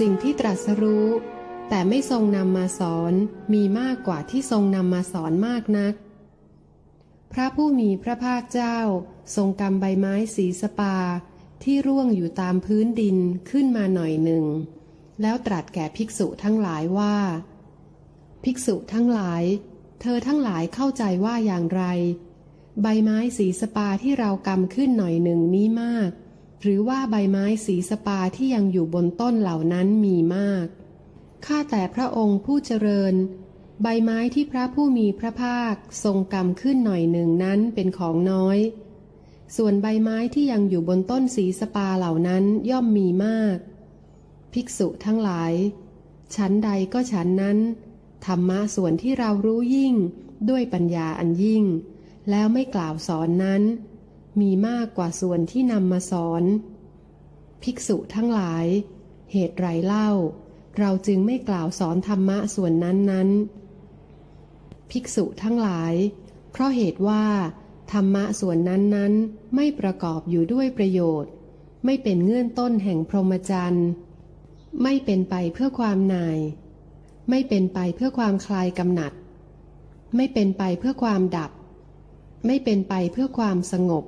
สิ่งที่ตรัสรู้ แต่ไม่ทรงนำมาสอนมีมากกว่าที่ทรงนำมาสอนมากนัก พระผู้มีพระภาคเจ้า ทรงกำใบไม้สีสปา ที่ร่วงอยู่ตามพื้นดินขึ้นมาหน่อยหนึ่ง แล้วตรัสแก่ภิกษุทั้งหลายว่า ภิกษุทั้งหลาย เธอทั้งหลายเข้าใจว่าอย่างไร ใบไม้สีสปาที่เรากำขึ้นหน่อยหนึ่งนี้มาก หรือว่าใบไม้สีสปาที่ยังอยู่บนต้นเหล่านั้นมีมาก ข้าแต่พระองค์ผู้เจริญ ใบไม้ที่พระผู้มีพระภาคทรงกำขึ้นหน่อยหนึ่งนั้นเป็นของน้อย ส่วนใบไม้ที่ยังอยู่บนต้นสีสปาเหล่านั้นย่อมมีมาก ภิกษุทั้งหลาย ชั้นใดก็ชั้นนั้น ธรรมะส่วนที่เรารู้ยิ่งด้วยปัญญาอันยิ่ง แล้วไม่กล่าวสอนนั้น มีมากกว่าส่วนที่นำมาสอน ภิกษุทั้งหลาย เหตุไรเล่า เราจึงไม่กล่าวสอนธรรมะส่วนนั้นนั้นภิกษุทั้งหลาย เพราะเหตุว่า ธรรมะส่วนนั้นนั้นไม่ประกอบอยู่ด้วยประโยชน์ ไม่เป็นเงื่อนต้นแห่งพรหมจรรย์ ไม่เป็นไปเพื่อความนาย ไม่เป็นไปเพื่อความคลายกำหนัด ไม่เป็นไปเพื่อความดับ ไม่เป็นไปเพื่อความสงบ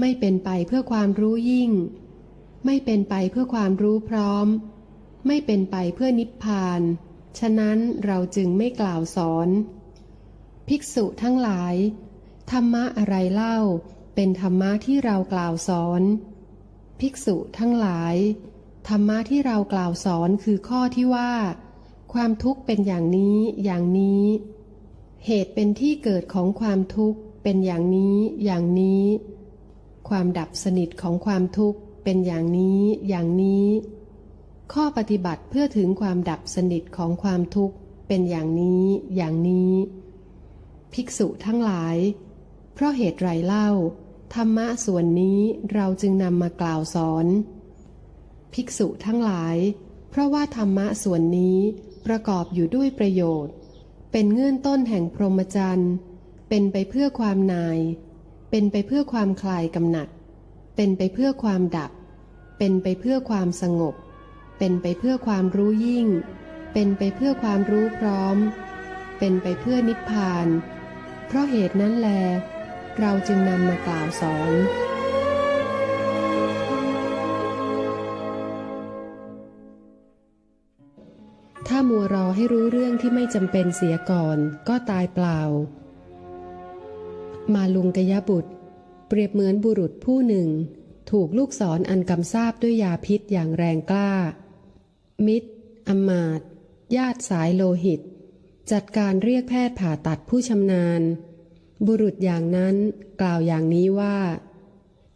ไม่เป็นไปเพื่อความรู้ยิ่ง ไม่เป็นไปเพื่อความรู้พร้อม ไม่เป็นไปเพื่อนิพพาน ฉะนั้นเราจึงไม่กล่าวสอน ภิกษุทั้งหลาย ธรรมะอะไรเล่า เป็นธรรมะที่เรากล่าวสอน ภิกษุทั้งหลาย ธรรมะที่เรากล่าวสอนคือข้อที่ว่า ความทุกข์เป็นอย่างนี้อย่างนี้ เหตุเป็นที่เกิดของความทุกข์เป็นอย่างนี้อย่างนี้ ความดับสนิทของความทุกข์เป็นอย่างนี้ อย่างนี้ ข้อปฏิบัติเพื่อถึงความดับสนิทของความทุกข์เป็นอย่างนี้ อย่างนี้ ภิกษุทั้งหลาย เพราะเหตุไรเล่า ธรรมะส่วนนี้เราจึงนำมากล่าวสอน ภิกษุทั้งหลาย เพราะว่าธรรมะส่วนนี้ประกอบอยู่ด้วยประโยชน์ เป็นเงื่อนต้นแห่งพรหมจรรย์ เป็นไปเพื่อความนาย เป็นไปเพื่อความคลายกำหนัด เป็นไปเพื่อความดับ เป็นไปเพื่อความสงบ เป็นไปเพื่อความรู้ยิ่ง เป็นไปเพื่อความรู้พร้อม เป็นไปเพื่อนิพพาน เพราะเหตุนั้นแล เราจึงนำมากล่าวสอนถ้ามัวรอให้รู้เรื่องที่ไม่จำเป็นเสียก่อน ก็ตายเปล่า มาลุงกยบุตร เปรียบเหมือนบุรุษผู้หนึ่ง ถูกลูกศรออันกำซาบด้วยยาพิษอย่างแรงกล้า มิตรอมาต์ญาติสายโลหิต จัดการเรียกแพทย์ผ่าตัดผู้ชำนาญ บุรุษอย่างนั้นกล่าวอย่างนี้ว่า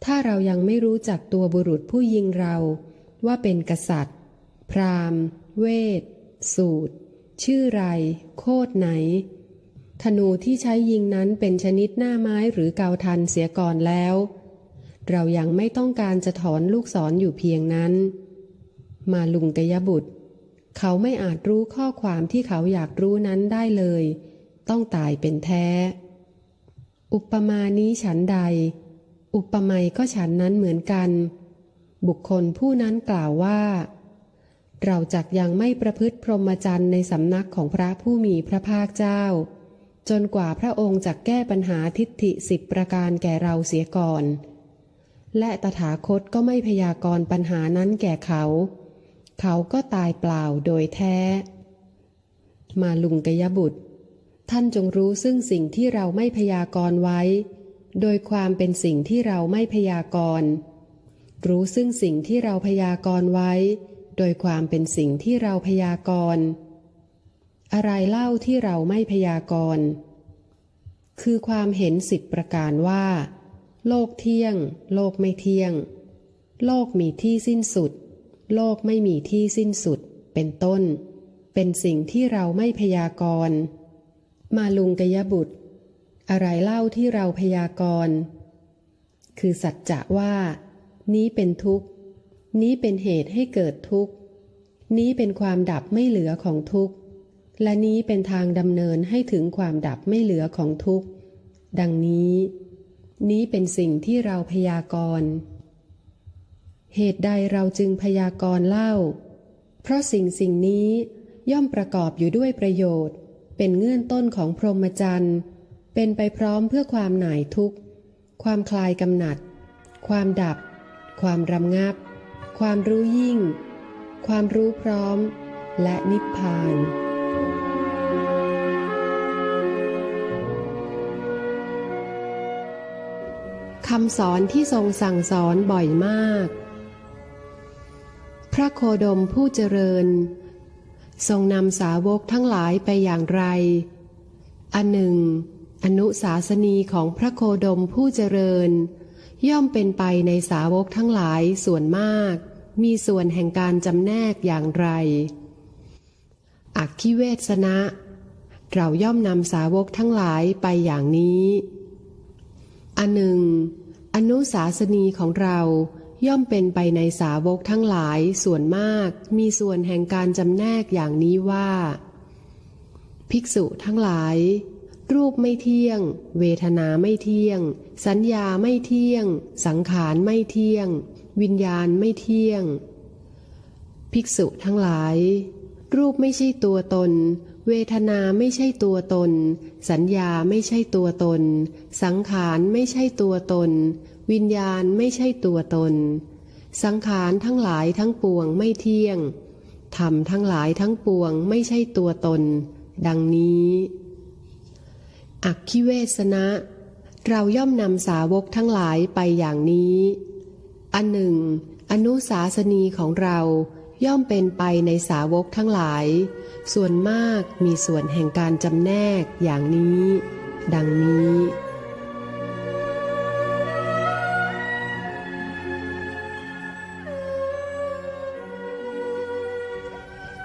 ถ้าเรายังไม่รู้จักตัวบุรุษผู้ยิงเราว่าเป็นกษัตริย์ พราหมณ์ เวท สูตร ชื่อไร โคดไหน ธนูที่ใช้ยิงนั้นเป็นชนิดหน้าไม้หรือเกาทันเสียก่อนแล้ว เรายังไม่ต้องการจะถอนลูกศรออยู่เพียงนั้น มาลุงกยบุตร เขาไม่อาจรู้ข้อความที่เขาอยากรู้นั้นได้เลย ต้องตายเป็นแท้ อุปมานี้ฉันใด อุปไมยก็ฉันนั้นเหมือนกัน บุคคลผู้นั้นกล่าวว่า เราจักยังไม่ประพฤติพรหมจรรย์ในสำนักของพระผู้มีพระภาคเจ้า จนกว่าพระองค์จะแก้ปัญหาทิฏฐิสิบประการแก่เราเสียก่อน และตถาคตก็ไม่พยากรณ์ปัญหานั้นแก่เขา เขาก็ตายเปล่าโดยแท้ มาลุงกยบุตร ท่านจงรู้ซึ่งสิ่งที่เราไม่พยากรณ์ไว้ โดยความเป็นสิ่งที่เราไม่พยากรณ์รู้ซึ่งสิ่งที่เราพยากรณ์ไว้ โดยความเป็นสิ่งที่เราพยากรณ์อะไรเล่าที่เราไม่พยากรณ์ คือความเห็นสิบประการว่า โลกเที่ยง โลกไม่เที่ยง โลกมีที่สิ้นสุด โลกไม่มีที่สิ้นสุด เป็นต้น เป็นสิ่งที่เราไม่พยากรณ์ มาลุงกยบุตร อะไรเล่าที่เราพยากรณ์ คือสัจจะว่า นี้เป็นทุกข์ นี้เป็นเหตุให้เกิดทุกข์ นี้เป็นความดับไม่เหลือของทุกข์ และนี้เป็นทางดำเนินให้ถึงความดับไม่เหลือของทุกข์ ดังนี้ นี้เป็นสิ่งที่เราพยากรณ์เหตุใดเราจึงพยากรณ์เล่า เพราะสิ่งสิ่งนี้ย่อมประกอบอยู่ด้วยประโยชน์ เป็นเงื่อนต้นของพรหมจรรย์ เป็นไปพร้อมเพื่อความหน่ายทุกข์ ความคลายกำหนัด ความดับ ความรำงับ ความรู้ยิ่ง ความรู้พร้อม และนิพพาน คำสอนที่ทรงสั่งสอนบ่อยมาก พระโคดมผู้เจริญ ทรงนำสาวกทั้งหลายไปอย่างไร อันหนึ่ง อนุสาสนีของพระโคดมผู้เจริญ ย่อมเป็นไปในสาวกทั้งหลายส่วนมาก มีส่วนแห่งการจำแนกอย่างไรอักขิเวสนะ เราย่อมนำสาวกทั้งหลายไปอย่างนี้ อันหนึ่ง อนุสาสนีของเราย่อมเป็นไปในสาวกทั้งหลายส่วนมากมีส่วนแห่งการจำแนกอย่างนี้ว่า ภิกษุทั้งหลาย รูปไม่เที่ยง เวทนาไม่เที่ยง สัญญาไม่เที่ยง สังขารไม่เที่ยง วิญญาณไม่เที่ยง ภิกษุทั้งหลาย รูปไม่ใช่ตัวตน เวทนาไม่ใช่ตัวตน สัญญาไม่ใช่ตัวตน สังขารไม่ใช่ตัวตน วิญญาณไม่ใช่ตัวตน สังขารทั้งหลายทั้งปวงไม่เที่ยง ธรรมทั้งหลายทั้งปวงไม่ใช่ตัวตน ดังนี้ อักขิเวสนะ เราย่อมนำสาวกทั้งหลายไปอย่างนี้ อันหนึ่ง อนุสาสนีของเรา ย่อมเป็นไปในสาวกทั้งหลาย ส่วนมากมีส่วนแห่งการจำแนกอย่างนี้ ดังนี้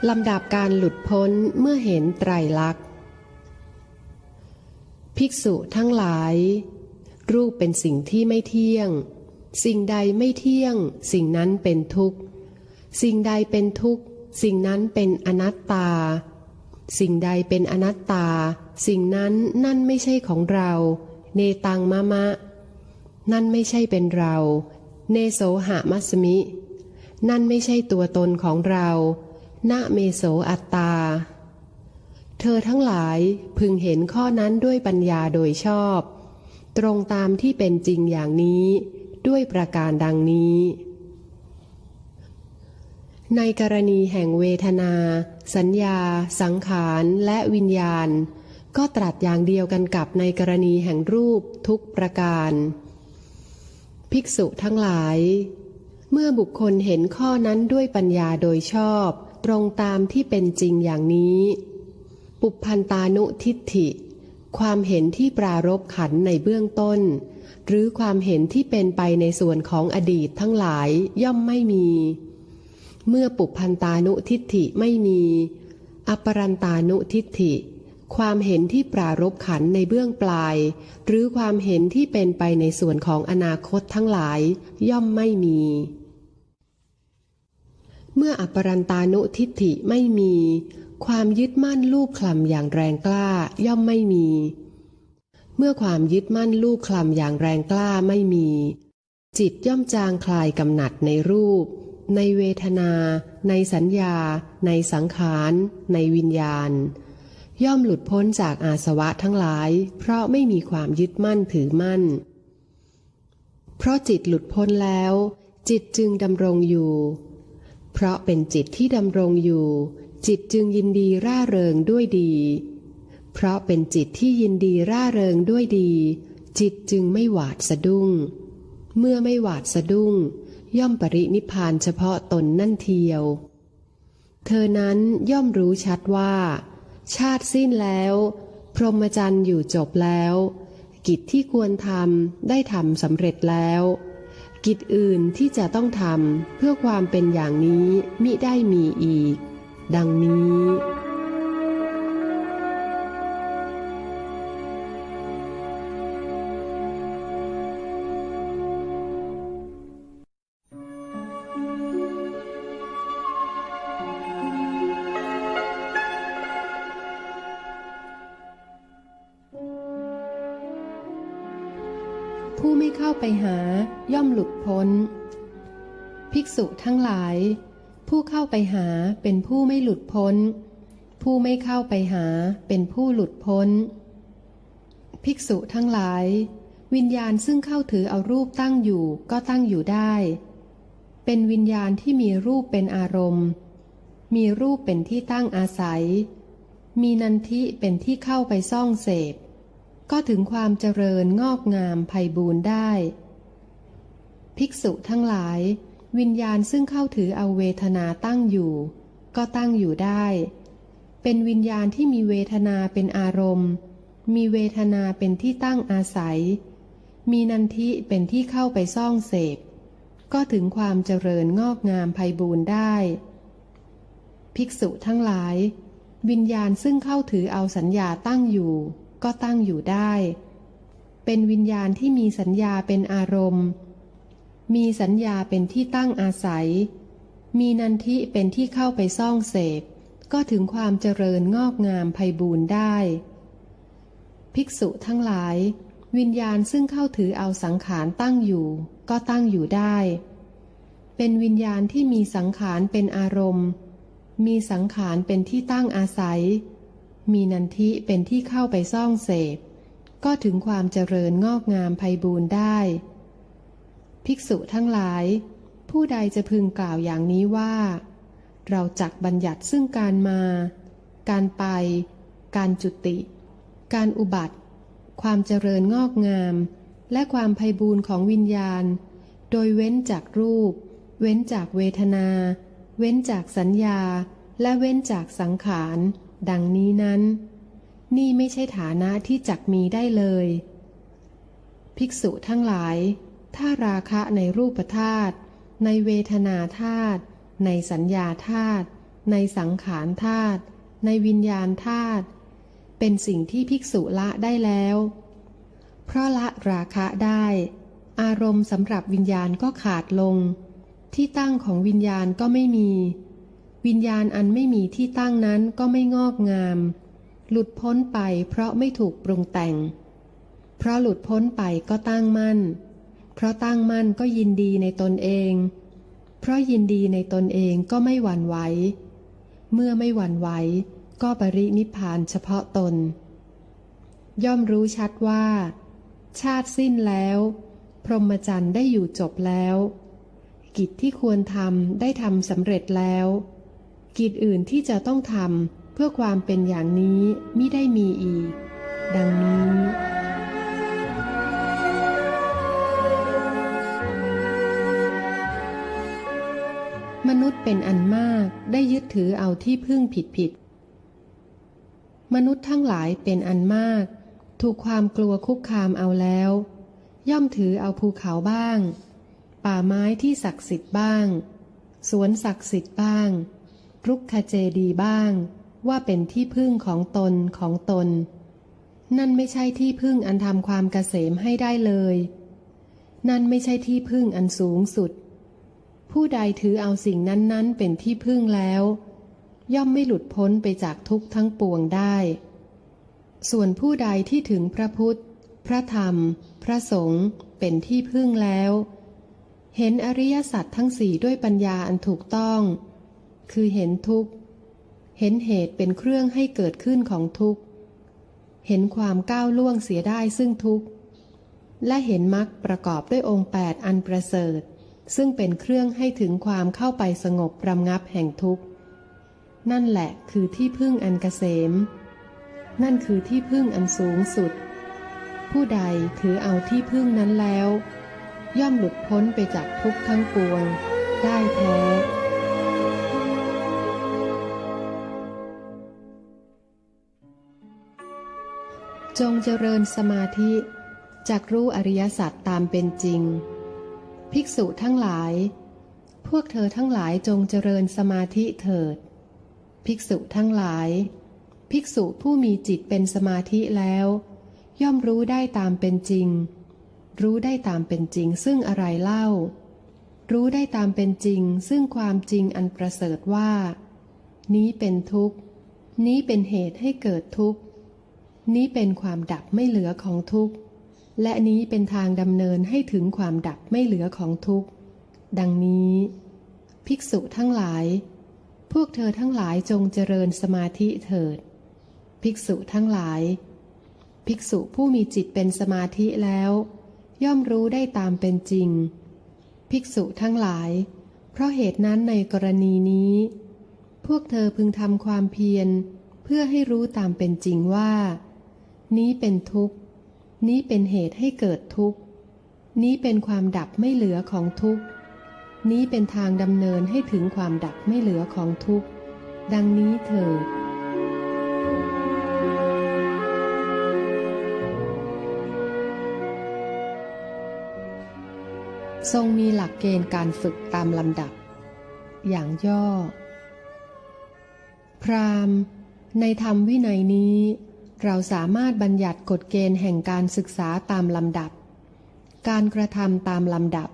ลำดับการหลุดพ้นเมื่อเห็นไตรลักษณ์ ภิกษุทั้งหลาย รูปเป็นสิ่งที่ไม่เที่ยง สิ่งใดไม่เที่ยง สิ่งนั้นเป็นทุกข์ สิ่งใดเป็นทุกข์ สิ่งนั้นเป็นอนัตตา สิ่งใดเป็นอนัตตา สิ่งนั้นนั่นไม่ใช่ของเรา เนตังมะมะ นั่นไม่ใช่เป็นเรา เนโสหะมัสมิ นั่นไม่ใช่ตัวตนของเราณเมโสอัตตา เธอทั้งหลายพึงเห็นข้อนั้นด้วยปัญญาโดยชอบ ตรงตามที่เป็นจริงอย่างนี้ ด้วยประการดังนี้ ในกรณีแห่งเวทนา สัญญา สังขารและวิญญาณ ก็ตรัสอย่างเดียวกันกับในกรณีแห่งรูปทุกประการ ภิกษุทั้งหลาย เมื่อบุคคลเห็นข้อนั้นด้วยปัญญาโดยชอบ ตรงตามที่เป็นจริงอย่างนี้ ปุพพันตานุทิฏฐิ ความเห็นที่ปรารบขันในเบื้องต้น หรือความเห็นที่เป็นไปในส่วนของอดีตทั้งหลายย่อมไม่มี เมื่อปุพันตานุทิฏฐิไม่มี อปรันตานุทิฏฐิ ความเห็นที่ปรารบขันในเบื้องปลาย หรือความเห็นที่เป็นไปในส่วนของอนาคตทั้งหลาย ย่อมไม่มี เมื่ออปรันตานุทิฏฐิไม่มี ความยึดมั่นลูกคลำอย่างแรงกล้าย่อมไม่มี เมื่อความยึดมั่นลูกคลำอย่างแรงกล้าไม่มี จิตย่อมจางคลายกำหนัดในรูป ในเวทนา ในสัญญา ในสังขาร ในวิญญาณ ย่อมหลุดพ้นจากอาสวะทั้งหลาย เพราะไม่มีความยึดมั่นถือมั่น เพราะจิตหลุดพ้นแล้ว จิตจึงดำรงอยู่ เพราะเป็นจิตที่ดำรงอยู่ จิตจึงยินดีร่าเริงด้วยดี เพราะเป็นจิตที่ยินดีร่าเริงด้วยดี จิตจึงไม่หวาดสะดุ้ง เมื่อไม่หวาดสะดุ้ง ย่อมปรินิพพานเฉพาะตนนั่นเทียว เธอนั้นย่อมรู้ชัดว่า ชาติสิ้นแล้ว พรหมจรรย์อยู่จบแล้ว กิจที่ควรทำได้ทำสำเร็จแล้ว กิจอื่นที่จะต้องทำเพื่อความเป็นอย่างนี้มิได้มีอีก ดังนี้ ไปหาย่อมหลุดพ้น ภิกษุทั้งหลาย ผู้เข้าไปหาเป็นผู้ไม่หลุดพ้น ผู้ไม่เข้าไปหาเป็นผู้หลุดพ้น ภิกษุทั้งหลาย วิญญาณซึ่งเข้าถือเอารูปตั้งอยู่ก็ตั้งอยู่ได้ เป็นวิญญาณที่มีรูปเป็นอารมณ์ มีรูปเป็นที่ตั้งอาศัย มีนันทิเป็นที่เข้าไปซ่องเสพ ก็ถึงความเจริญงอกงามไพบูรณ์ได้ ภิกษุทั้งหลาย วิญญาณซึ่งเข้าถือเอาเวทนาตั้งอยู่ ก็ตั้งอยู่ได้ เป็นวิญญาณที่มีเวทนาเป็นอารมณ์ มีเวทนาเป็นที่ตั้งอาศัย มีนันทิเป็นที่เข้าไปซ่องเสพ ก็ถึงความเจริญงอกงามไพบูรณ์ได้ ภิกษุทั้งหลาย วิญญาณซึ่งเข้าถือเอาสัญญาตั้งอยู่ ก็ตั้งอยู่ได้ เป็นวิญญาณที่มีสัญญาเป็นอารมณ์ มีสัญญาเป็นที่ตั้งอาศัย มีนันทิเป็นที่เข้าไปซ่องเสพ ก็ถึงความเจริญงอกงามไพบูรณ์ได้ ภิกษุทั้งหลาย วิญญาณซึ่งเข้าถือเอาสังขารตั้งอยู่ ก็ตั้งอยู่ได้ เป็นวิญญาณที่มีสังขารเป็นอารมณ์ มีสังขารเป็นที่ตั้งอาศัย มีนันทิเป็นที่เข้าไปซ่องเสพ ก็ถึงความเจริญงอกงามไพบูรณ์ได้ ภิกษุทั้งหลาย ผู้ใดจะพึงกล่าวอย่างนี้ว่า เราจักบัญญัติซึ่งการมา การไป การจุติ การอุบัติ ความเจริญงอกงาม และความไพบูรณ์ของวิญญาณ โดยเว้นจากรูป เว้นจากเวทนา เว้นจากสัญญา และเว้นจากสังขาร ดังนี้นั้น นี่ไม่ใช่ฐานะที่จักมีได้เลย ภิกษุทั้งหลาย ถ้าราคะในรูปธาตุในเวทนาธาตุในสัญญาธาตุในสังขารธาตุในวิญญาณธาตุเป็นสิ่งที่ภิกษุละได้แล้ว เพราะละราคะได้ อารมณ์สำหรับวิญญาณก็ขาดลง ที่ตั้งของวิญญาณก็ไม่มี วิญญาณอันไม่มีที่ตั้งนั้นก็ไม่งอกงาม หลุดพ้นไปเพราะไม่ถูกปรุงแต่ง เพราะหลุดพ้นไปก็ตั้งมั่น เพราะตั้งมั่นก็ยินดีในตนเอง เพราะยินดีในตนเองก็ไม่หวั่นไหว เมื่อไม่หวั่นไหวก็ปรินิพพานเฉพาะตน ย่อมรู้ชัดว่า ชาติสิ้นแล้ว พรหมจรรย์ได้อยู่จบแล้ว กิจที่ควรทำได้ทำสำเร็จแล้ว กิจอื่นที่จะต้องทำเพื่อความเป็นอย่างนี้มิได้มีอีก ดังนี้มนุษย์เป็นอันมากได้ยึดถือเอาที่พึ่งผิดผิด มนุษย์ทั้งหลายเป็นอันมาก ถูกความกลัวคุกคามเอาแล้ว ย่อมถือเอาภูเขาบ้าง ป่าไม้ที่ศักดิ์สิทธิ์บ้าง สวนศักดิ์สิทธิ์บ้าง รุกขเจดีบ้าง ว่าเป็นที่พึ่งของตนของตน นั่นไม่ใช่ที่พึ่งอันทำความเกษมให้ได้เลย นั่นไม่ใช่ที่พึ่งอันสูงสุด ผู้ใดถือเอาสิ่งนั้นๆ เป็นที่พึ่งแล้ว ย่อมไม่หลุดพ้นไปจากทุกข์ทั้งปวงได้ ส่วนผู้ใดที่ถึงพระพุทธ พระธรรม พระสงฆ์เป็นที่พึ่งแล้ว เห็นอริยสัจทั้งสี่ด้วยปัญญาอันถูกต้อง คือเห็นทุกข์ เห็นเหตุเป็นเครื่องให้เกิดขึ้นของทุกข์ เห็นความก้าวล่วงเสียได้ซึ่งทุกข์ และเห็นมรรคประกอบด้วยองค์แปดอันประเสริฐ ซึ่งเป็นเครื่องให้ถึงความเข้าไปสงบรำงับแห่งทุกข์ นั่นแหละคือที่พึ่งอันเกษม นั่นคือที่พึ่งอันสูงสุด ผู้ใดถือเอาที่พึ่งนั้นแล้ว ย่อมหลุดพ้นไปจากทุกข์ทั้งปวง ได้แท้ จงเจริญสมาธิจักรู้อริยสัจตามเป็นจริง ภิกษุทั้งหลาย พวกเธอทั้งหลายจงเจริญสมาธิเถิด ภิกษุทั้งหลาย ภิกษุผู้มีจิตเป็นสมาธิแล้ว ย่อมรู้ได้ตามเป็นจริง รู้ได้ตามเป็นจริงซึ่งอะไรเล่า รู้ได้ตามเป็นจริงซึ่งความจริงอันประเสริฐว่า นี้เป็นทุกข์ นี้เป็นเหตุให้เกิดทุกข์ นี้เป็นความดับไม่เหลือของทุกข์ และนี้เป็นทางดำเนินให้ถึงความดับไม่เหลือของทุกข์ ดังนี้ ภิกษุทั้งหลาย พวกเธอทั้งหลายจงเจริญสมาธิเถิด ภิกษุทั้งหลาย ภิกษุผู้มีจิตเป็นสมาธิแล้ว ย่อมรู้ได้ตามเป็นจริง ภิกษุทั้งหลาย เพราะเหตุนั้นในกรณีนี้ พวกเธอพึงทำความเพียร เพื่อให้รู้ตามเป็นจริงว่า นี้เป็นทุกข์ นี้เป็นเหตุให้เกิดทุกข์ นี้เป็นความดับไม่เหลือของทุกข์ นี้เป็นทางดำเนินให้ถึงความดับไม่เหลือของทุกข์ ดังนี้เถิดทรงมีหลักเกณฑ์การฝึกตามลำดับ อย่างย่อ พราหมณ์ในธรรมวินัยนี้ เราสามารถบัญญัติกฎเกณฑ์แห่งการศึกษาตามลำดับ การกระทำตามลำดับ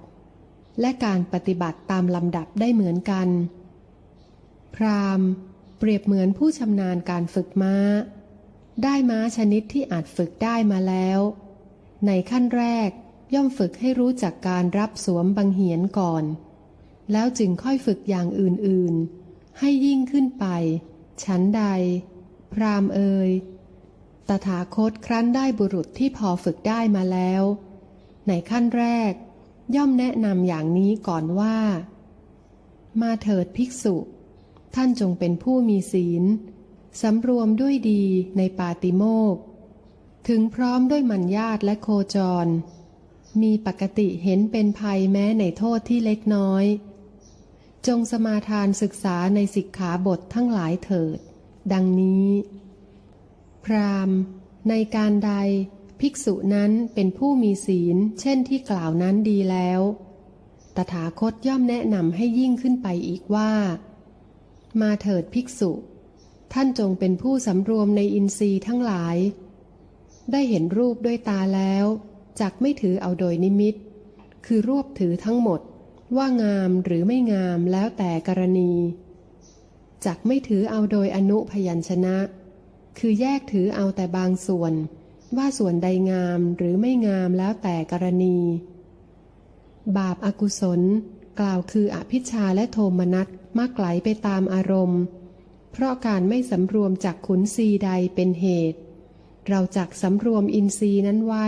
และการปฏิบัติตามลำดับได้เหมือนกัน พราหม์เปรียบเหมือนผู้ชำนาญการฝึกม้า ได้ม้าชนิดที่อาจฝึกได้มาแล้ว ในขั้นแรกย่อมฝึกให้รู้จักการรับสวมบังเหียนก่อน แล้วจึงค่อยฝึกอย่างอื่นๆ ให้ยิ่งขึ้นไป ชั้นใด พรามเอย ตถาคตครั้นได้บุรุษที่พอฝึกได้มาแล้ว ในขั้นแรก ย่อมแนะนำอย่างนี้ก่อนว่า มาเถิดภิกษุ ท่านจงเป็นผู้มีศีลสำรวมด้วยดีในปาติโมกถึงพร้อมด้วยมัญญาตและโคจร มีปกติเห็นเป็นภัยแม้ในโทษที่เล็กน้อย จงสมาทานศึกษาในสิกขาบททั้งหลายเถิด ดังนี้ พราหมณ์ ในการใด ภิกษุนั้นเป็นผู้มีศีล เช่นที่กล่าวนั้นดีแล้ว ตถาคตย่อมแนะนำให้ยิ่งขึ้นไปอีกว่า มาเถิดภิกษุ ท่านจงเป็นผู้สำรวมในอินทรีย์ทั้งหลาย ได้เห็นรูปด้วยตาแล้วจักไม่ถือเอาโดยนิมิต คือรวบถือทั้งหมด ว่างามหรือไม่งามแล้วแต่กรณีจักไม่ถือเอาโดยอนุพยัญชนะ คือแยกถือเอาแต่บางส่วน ว่าส่วนใดงามหรือไม่งามแล้วแต่กรณี บาปอากุศล กล่าวคืออภิชาและโทมนัสมักไหลไปตามอารมณ์ เพราะการไม่สำรวมจากขุนศีใดเป็นเหตุ เราจักสำรวมอินทรีย์นั้นไว้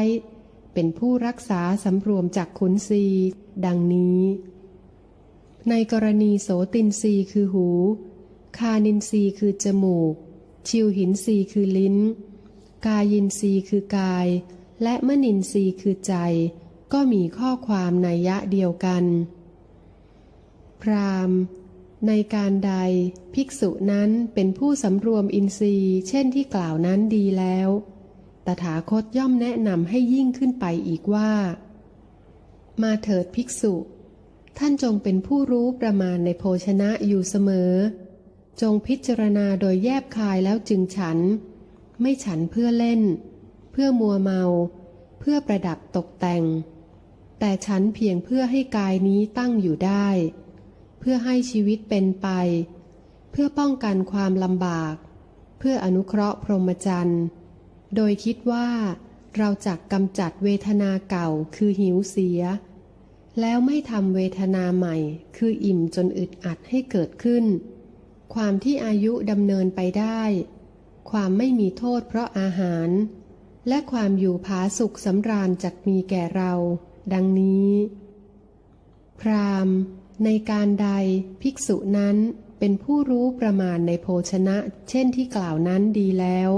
เป็นผู้รักษาสำรวมจากขุนศีดังนี้ ในกรณีโสตินรีคือหู คานินรีคือจมูก ชิวหินรีคือลิ้น กายินรีคือกาย และมนินทรีคือใจ ก็มีข้อความในยะเดียวกัน พราหม์ในการใดภิกษุนั้นเป็นผู้สำรวมอินทรีย์ เช่นที่กล่าวนั้นดีแล้ว ตถาคตย่อมแนะนำให้ยิ่งขึ้นไปอีกว่า มาเถิดภิกษุ ท่านจงเป็นผู้รู้ประมาณในโภชนะอยู่เสมอ จงพิจารณาโดยแยบคายแล้วจึงฉัน ไม่ฉันเพื่อเล่น เพื่อมัวเมา เพื่อประดับตกแต่ง แต่ฉันเพียงเพื่อให้กายนี้ตั้งอยู่ได้ เพื่อให้ชีวิตเป็นไป เพื่อป้องกันความลำบาก เพื่ออนุเคราะห์พรหมจรรย์ โดยคิดว่าเราจักกำจัดเวทนาเก่าคือหิวเสีย แล้วไม่ทำเวทนาใหม่คืออิ่มจนอึดอัดให้เกิดขึ้น ความที่อายุดำเนินไปได้ ความไม่มีโทษเพราะอาหาร และความอยู่ผาสุขสำราญจักมีแก่เรา ดังนี้ พรามในการใดภิกษุนั้นเป็นผู้รู้ประมาณในโภชนะ เช่นที่กล่าวนั้นดีแล้ว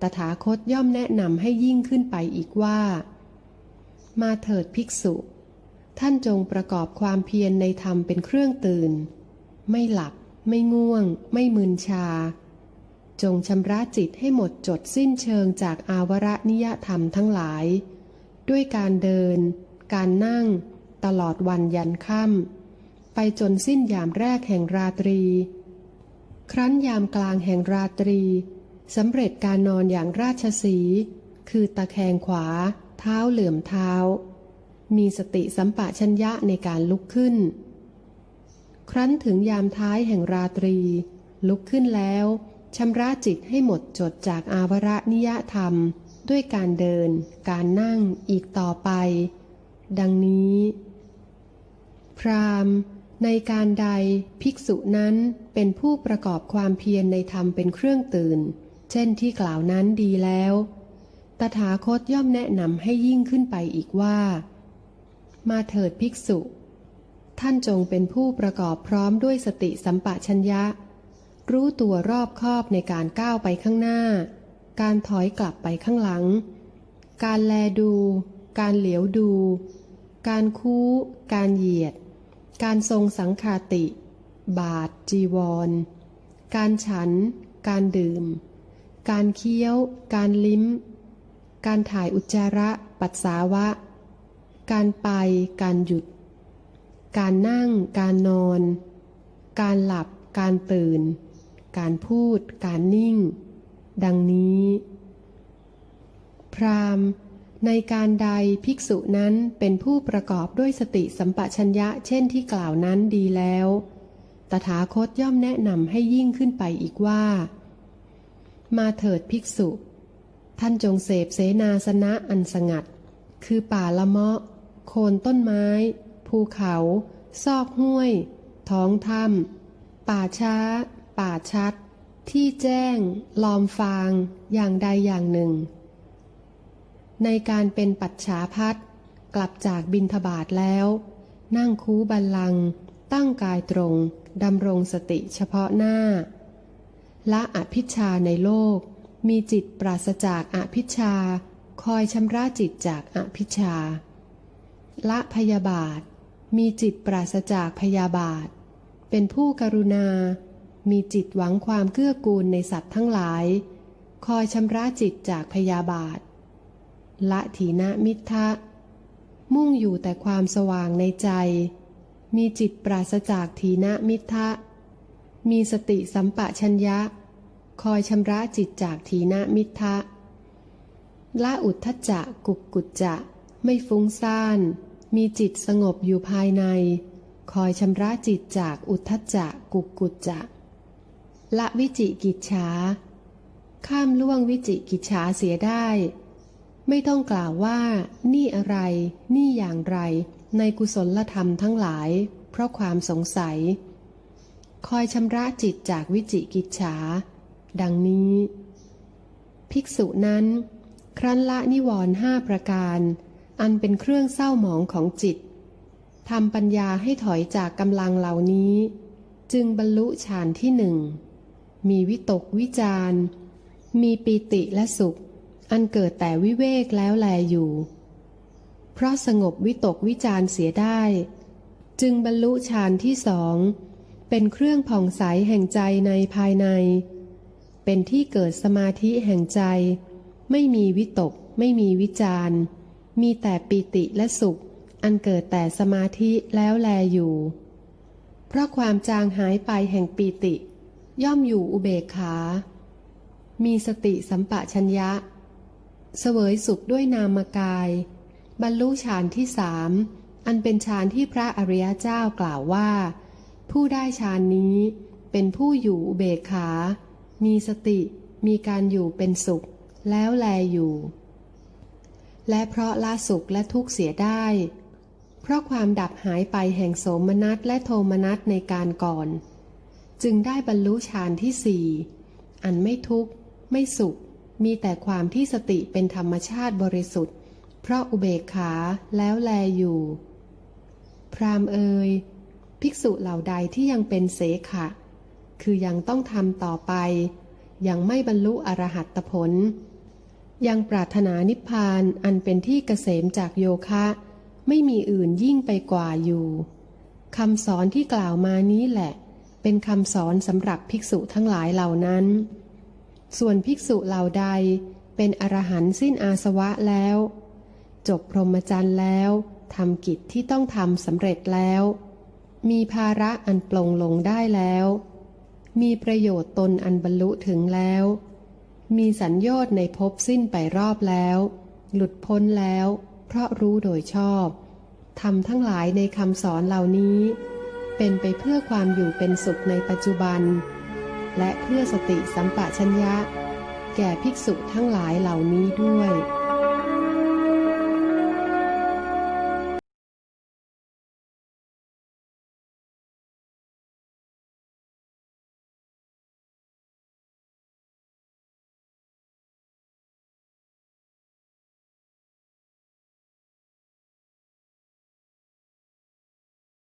ตถาคตย่อมแนะนำให้ยิ่งขึ้นไปอีกว่า มาเถิดภิกษุ ท่านจงประกอบความเพียรในธรรมเป็นเครื่องตื่น ไม่หลับ ไม่ง่วง ไม่มึนชา จงชำระจิตให้หมดจดสิ้นเชิงจากอาวรนิยธรรมทั้งหลาย ด้วยการเดิน การนั่ง ตลอดวันยันค่ำไปจนสิ้นยามแรกแห่งราตรี ครั้นยามกลางแห่งราตรีสำเร็จการนอนอย่างราชสี คือตะแคงขวา เท้าเหลื่อมเท้า มีสติสัมปะชัญญะในการลุกขึ้น ครั้นถึงยามท้ายแห่งราตรี ลุกขึ้นแล้วชำระจิตให้หมดจดจากอาวระนิยธรรม ด้วยการเดิน การนั่งอีกต่อไป ดังนี้ พรามในการใดภิกษุนั้นเป็นผู้ประกอบความเพียรในธรรมเป็นเครื่องตื่น เช่นที่กล่าวนั้นดีแล้ว ตถาคตย่อมแนะนำให้ยิ่งขึ้นไปอีกว่า มาเถิดภิกษุ ท่านจงเป็นผู้ประกอบพร้อมด้วยสติสัมปชัญญะ รู้ตัวรอบคอบในการก้าวไปข้างหน้า การถอยกลับไปข้างหลัง การแลดู การเหลียวดู การคู้ การเหยียด การทรงสังคาติ บาท จีวร การฉัน การดื่ม การเคี้ยว การลิ้ม การถ่ายอุจจาระ ปัสสาวะ การไป การหยุด การนั่ง การนอน การหลับ การตื่น การพูด การนิ่ง ดังนี้ พรามในการใดภิกษุนั้นเป็นผู้ประกอบด้วยสติสัมปชัญญะเช่นที่กล่าวนั้นดีแล้ว ตถาคตย่อมแนะนำให้ยิ่งขึ้นไปอีกว่า มาเถิดภิกษุ ท่านจงเสพเสนาสนะอันสงัด คือป่าละเมาะ โคนต้นไม้ ภูเขา ซอกห้วย ท้องถ้ำป่าช้า ป่าชัด ที่แจ้ง ลอมฟาง อย่างใดอย่างหนึ่ง ในการเป็นปัจฉาพัดกลับจากบินทบาทแล้ว นั่งคูบัลลัง ตั้งกายตรงดำรงสติเฉพาะหน้า ละอภิชาในโลก มีจิตปราศจากอภิชา คอยชำระจิตจากอภิชา ละพยาบาท มีจิตปราศจากพยาบาท เป็นผู้กรุณา มีจิตหวังความเกื้อกูลในสัตว์ทั้งหลาย คอยชำระจิตจากพยาบาท ละถีนมิทะ มุ่งอยู่แต่ความสว่างในใจ มีจิตปราศจากถีนมิทะ มีสติสัมปะชัญญะ คอยชำระจิตจากถีนมิทะละอุทธจจะกุกกุจจะ ไม่ฟุ้งซ่าน มีจิตสงบอยู่ภายใน คอยชำระจิตจากอุทธจจะกุกกุจจะ ละวิจิกิจฉาข้ามล่วงวิจิกิจฉาเสียได้ ไม่ต้องกล่าวว่า นี่อะไร นี่อย่างไร ในกุศลธรรมทั้งหลาย เพราะความสงสัย คอยชำระจิตจากวิจิกิจฉาดังนี้ ภิกษุนั้น ครั้นละนิวรณ์ห้าประการ อันเป็นเครื่องเศร้าหมองของจิตทำปัญญาให้ถอยจากกำลังเหล่านี้ จึงบรรลุฌานที่หนึ่ง มีวิตกวิจารมีปีติและสุข อันเกิดแต่วิเวกแล้วแลอยู่ เพราะสงบวิตกวิจารเสียได้ จึงบรรลุฌานที่สอง เป็นเครื่องผ่องใสแห่งใจในภายใน เป็นที่เกิดสมาธิแห่งใจ ไม่มีวิตก ไม่มีวิจารณ์ มีแต่ปีติและสุข อันเกิดแต่สมาธิแล้วแลอยู่ เพราะความจางหายไปแห่งปีติ ย่อมอยู่อุเบกขา มีสติสัมปะชัญญะ เสวยสุขด้วยนามกาย บรรลุฌานที่สามอันเป็นฌานที่พระอริยเจ้ากล่าวว่า ผู้ได้ฌานนี้เป็นผู้อยู่อุเบกขา มีสติ มีการอยู่เป็นสุข แล้วแลอยู่ และเพราะละสุขและทุกข์เสียได้ เพราะความดับหายไปแห่งโสมนัสและโทมนัสในการก่อน จึงได้บรรลุฌานที่สี่อันไม่ทุกข์ ไม่สุข มีแต่ความที่สติเป็นธรรมชาติบริสุทธิ์ เพราะอุเบกขาแล้วแลอยู่ พรามเอ่ยภิกษุเหล่าใดที่ยังเป็นเสขะ คือยังต้องทำต่อไป ยังไม่บรรลุอรหัตผล ยังปรารถนานิพพานอันเป็นที่เกษมจากโยคะ ไม่มีอื่นยิ่งไปกว่าอยู่คำสอนที่กล่าวมานี้แหละ เป็นคำสอนสำหรับภิกษุทั้งหลายเหล่านั้น ส่วนภิกษุเหล่าใดเป็นอรหันต์สิ้นอาสวะแล้ว จบพรหมจรรย์แล้วทำกิจที่ต้องทำสำเร็จแล้ว มีภาระอันปลงลงได้แล้ว มีประโยชน์ตนอันบรรลุถึงแล้ว มีสัญญอดในภพสิ้นไปรอบแล้ว หลุดพ้นแล้ว เพราะรู้โดยชอบทำทั้งหลายในคำสอนเหล่านี้ เป็นไปเพื่อความอยู่เป็นสุขในปัจจุบัน และเพื่อสติสัมปชัญญะ แก่ภิกษุทั้งหลายเหล่านี้ด้วย